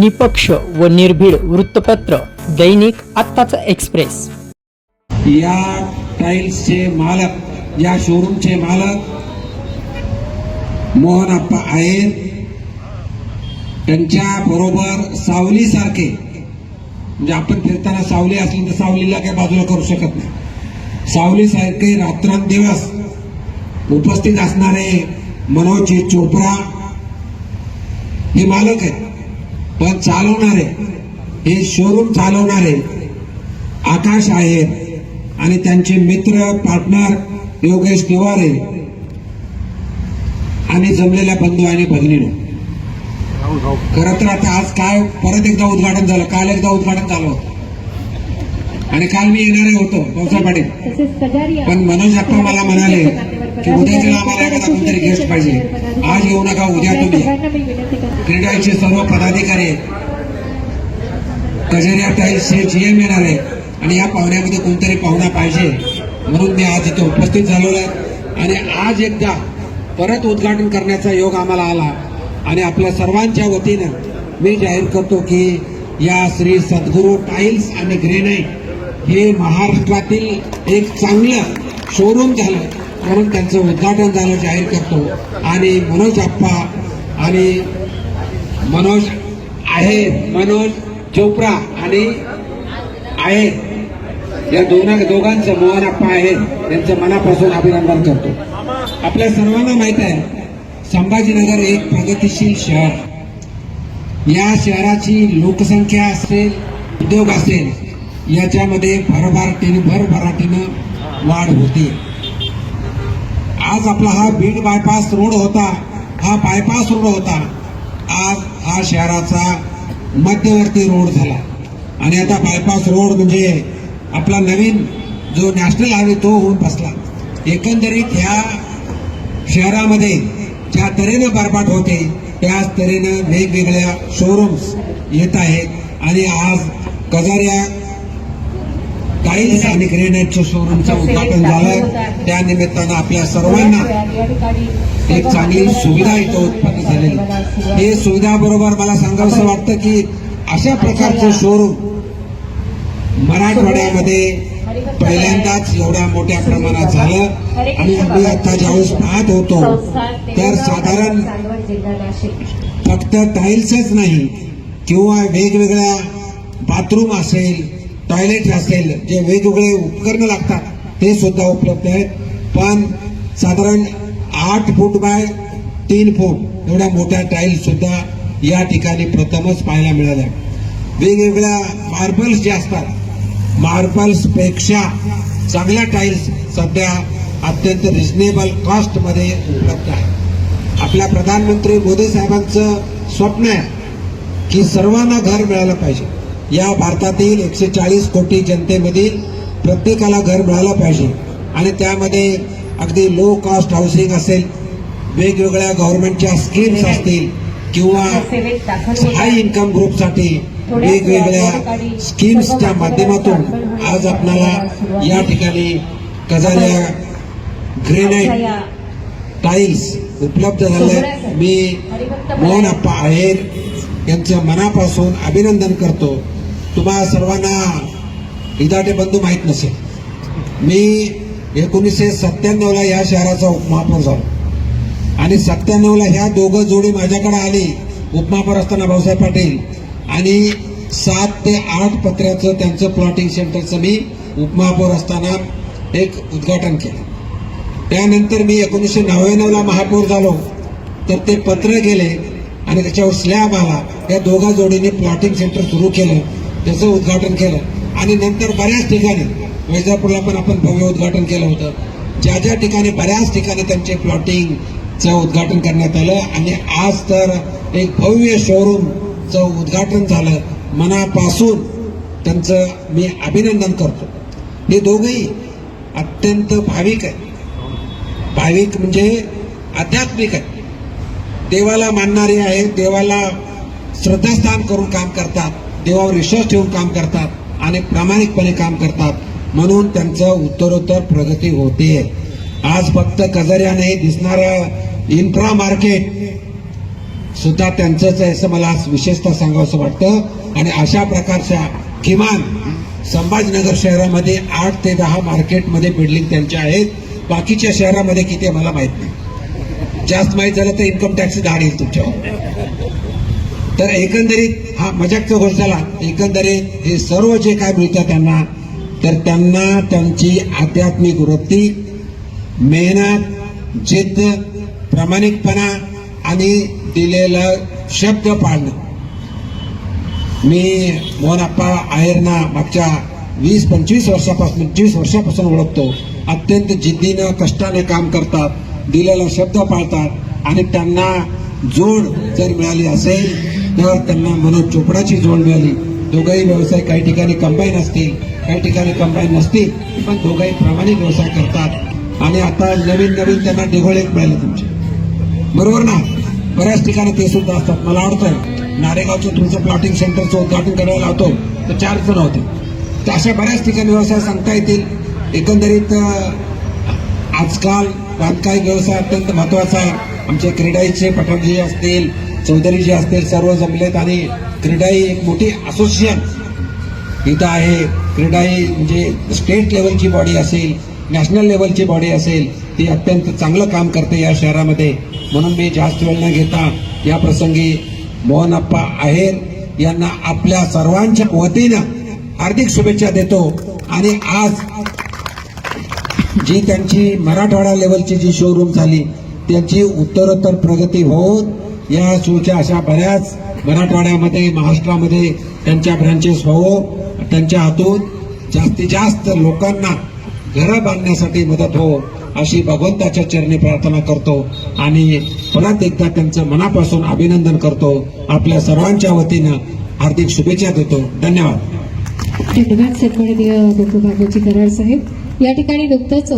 निपक्ष व निर्भीड वृत्तपत्र दैनिक आत्ताचा एक्सप्रेस. या टाईल्सचे मालक या शोरूमचे मालक मोहन आप्पा आहेत. त्यांच्या बरोबर सावलीसारखे म्हणजे आपण फिरताना सावली असली तर सावलीला काही बाजूला करू शकत नाही. सावलीसारखे रात्रंदिवस उपस्थित असणारे मनोज चोप्रा हे मालक आहेत. पण चालवणारे हे शोरूम चालवणारे आकाश आहेत आणि त्यांचे मित्र पार्टनर योगेश तिवारे आणि जमलेल्या बंधू आणि भगिनीनो. खर तर आता आज काय परत एकदा उद्घाटन झालं. काल एकदा उद्घाटन झालं होतं. आणि काल मी येणारे होतो पावसा पाटील. पण मनोज अप्पा मला म्हणाले की उद्याच्याला आम्हाला एखादा कोणतरी गेस्ट पाहिजे. आज येऊ नका उद्या तुम्ही क्रीडाचे सर्व पदाधिकारी कजेरिया टाईल्सचे जीएम येणार आहे. आणि या पाहुण्यामध्ये कोणतरी पाहुणा पाहिजे म्हणून मी आज इथे उपस्थित झालेलो आहे. आणि आज एकदा परत उद्घाटन करण्याचा योग आम्हाला आला. आणि आपल्या सर्वांच्या वतीनं मी जाहीर करतो की या श्री सद्गुरू टाईल्स आणि ग्रेनाईट हे महाराष्ट्रातील एक चांगलं शोरूम झालं म्हणून त्यांचं उद्घाटन झालं जाहीर करतो. आणि मनोज आप्पा आणि मनोज आहे मनोज चोप्रा आणि आहे. या दोघां दोघांचं मोहन आप्पा आहे त्यांचं मनापासून अभिनंदन करतो. आपल्या सर्वांना माहीत आहे संभाजीनगर एक प्रगतिशील शहर. या शहराची लोकसंख्या असेल उद्योग असेल याच्यामध्ये भरभराटीने भरभराटीनं वाढ होते. आज आपला हा बीड बायपास रोड होता हा बायपास रोड होता. आज हा शहराचा मध्यवर्ती रोड झाला. आणि आता बायपास रोड म्हणजे आपला नवीन जो नॅशनल हायवे तो होऊन बसला. एकंदरीत ह्या शहरामध्ये ज्या तऱ्हेनं बरबाट होते त्याच तऱ्हेनं वेगवेगळ्या शोरूम्स येत आहेत. आणि आज कजाऱ्या टाईल्स आणि ग्रेनाईटच्या शोरूमचं उद्घाटन झालं त्या निमित्तानं आपल्या सर्वांना एक चांगली सुविधा इथं उत्पन्न झालेली. हे सुविधा बरोबर मला सांगावंसं वाटतं की अशा प्रकारचं शोरूम मराठवाड्यामध्ये पहिल्यांदाच एवढ्या मोठ्या प्रमाणात झालं. आणि आम्ही आता ज्यावेळेस पाहत होतो तर साधारण फक्त टाईल्सच नाही किंवा वेगवेगळ्या बाथरूम असेल टॉयलेट असेल जे वेगवेगळे उपकरणं लागतात ते सुद्धा उपलब्ध आहेत. पण साधारण आठ फूट बाय तीन फूट एवढ्या मोठ्या टाईल सुद्धा या ठिकाणी प्रथमच पाहायला मिळाल्या. वेगवेगळ्या मार्बल्स जे असतात मार्बल्सपेक्षा चांगल्या टाईल्स सध्या अत्यंत रिजनेबल कॉस्टमध्ये उपलब्ध आहे आपल्या प्रधानमंत्री मोदी साहेबांचं स्वप्न आहे की सर्वांना घर मिळालं पाहिजे. या भारतातील एकशे चाळीस कोटी जनतेमधील प्रत्येकाला घर मिळालं पाहिजे. आणि त्यामध्ये अगदी लो कॉस्ट हाऊसिंग असेल वेगवेगळ्या गव्हर्नमेंटच्या स्कीम्स असतील किंवा हाय इन्कम ग्रुपसाठी वेगवेगळ्या स्कीम्सच्या माध्यमातून आज आपल्याला या ठिकाणी कजारिया ग्रेनाईट टाईल्स उपलब्ध झाले मी मोहन अप्पा आहेर यांचं मनापासून अभिनंदन करतो. तुम्हा सर्वांना इदाटे बंधू माहीत नसेल. मी एकोणीसशे सत्त्याण्णवला या शहराचा उपमहापौर झालो. आणि सत्त्याण्णवला ह्या दोघं जोडी माझ्याकडे आली उपमहापौर असताना भाऊसाहेब पाटील. आणि सात ते आठ पत्र्याचं त्यांचं प्लॉटिंग सेंटरचं मी उपमहापौर असताना एक उद्घाटन केलं. त्यानंतर मी एकोणीसशे नव्याण्णवला महापौर झालो. तर ते पत्र गेले आणि त्याच्यावर स्लॅब आला. या दोघा जोडीने प्लॉटिंग सेंटर सुरू केलं. त्याचं उद्घाटन केलं. आणि नंतर बऱ्याच ठिकाणी वैजापूरला पण आपण भव्य उद्घाटन केलं होतं. ज्या ज्या ठिकाणी बऱ्याच ठिकाणी त्यांचे प्लॉटिंगचं उद्घाटन करण्यात आलं. आणि आज तर एक भव्य शोरूमचं उद्घाटन झालं. मनापासून त्यांचं मी अभिनंदन करतो. हे दोघंही अत्यंत भाविक आहेत. भाविक म्हणजे आध्यात्मिक आहेत. देवाला मानणारे आहेत. देवाला श्रद्धास्थान करून काम करतात. देवावर विश्वास ठेवून काम करतात आणि प्रामाणिकपणे काम करतात. म्हणून त्यांचं उत्तरोत्तर प्रगती होते. आज फक्त कजऱ्या नाही दिसणारं इन्फ्रा मार्केट सुद्धा त्यांचंच आहे असं मला विशेषतः सांगावं वाटतं. आणि अशा प्रकारच्या किमान संभाजीनगर शहरामध्ये आठ ते दहा मार्केटमध्ये बिल्डिंग त्यांच्या आहेत. बाकीच्या शहरामध्ये किती आहे मला माहीत नाही. जास्त माहीत झालं तर इन्कम टॅक्स धाड येईल तुमच्यावर. तर एकंदरीत हा मजाकचा गोष्ट झाला. एकंदरीत हे सर्व जे काय मिळतं त्यांना तर त्यांना त्यांची आध्यात्मिक वृत्ती मेहनत जिद्द प्रामाणिकपणा आणि दिलेला शब्द पाळणं. मी मोहनप्पा आहेरना मागच्या वीस पंचवीस वर्षापासून पंचवीस वर्षापासून ओळखतो. अत्यंत जिद्दीनं कष्टाने काम करतात दिलेला शब्द पाळतात आणि त्यांना जोड जर मिळाली असेल तर त्यांना मनोज चोपडाची जोड मिळाली. दोघंही व्यवसाय काही ठिकाणी कंबाईन असतील काही ठिकाणी कंबाईन नसतील पण दोघंही प्रामाणिक व्यवसाय करतात. आणि आता नवीन नवीन त्यांना डिघोळे मिळाले तुमचे. बरोबर ना? बऱ्याच ठिकाणी ते सुद्धा असतात. मला आवडतं नारेगावचं तुमचं प्लॉटिंग सेंटरचं उद्घाटन करायला लावतो तर चार जण होते. तर अशा बऱ्याच ठिकाणी व्यवसाय सांगता येतील. एकंदरीत आजकाल बांधकाम व्यवसाय अत्यंत महत्त्वाचा आहे. आमचे क्रीडाईचे पठाणजी असतील चौधरीजी असतील सर्व जमलेत आणि क्रीडाई एक मोठी असोसिएशन इथं आहे. क्रीडा ही म्हणजे स्टेट लेवलची बॉडी असेल नॅशनल लेवलची बॉडी असेल ती अत्यंत चांगलं काम करते या शहरामध्ये. म्हणून मी जास्त वेळ न घेता या प्रसंगी मोहनप्पा आहेर यांना आपल्या सर्वांच्या वतीनं हार्दिक शुभेच्छा देतो. आणि आज जी त्यांची मराठवाडा लेवलची जी शोरूम झाली त्यांची उत्तरोत्तर प्रगती होत या शोच्या अशा बऱ्याच मराठवाड्यामध्ये महाराष्ट्रामध्ये त्यांच्या ब्रँचेस व्हावो त्यांच्या हातून जास्तीत जास्त लोकांना घरं बांधण्यासाठी मदत हो अशी भगवंताच्या चरणी प्रार्थना करतो. आणि परत एकदा त्यांचं मनापासून अभिनंदन करतो. आपल्या सर्वांच्या वतीनं हार्दिक शुभेच्छा देतो. धन्यवाद. धन्यवाद सन्माननीय डॉक्टर कराड साहेब. या ठिकाणी नुकतंच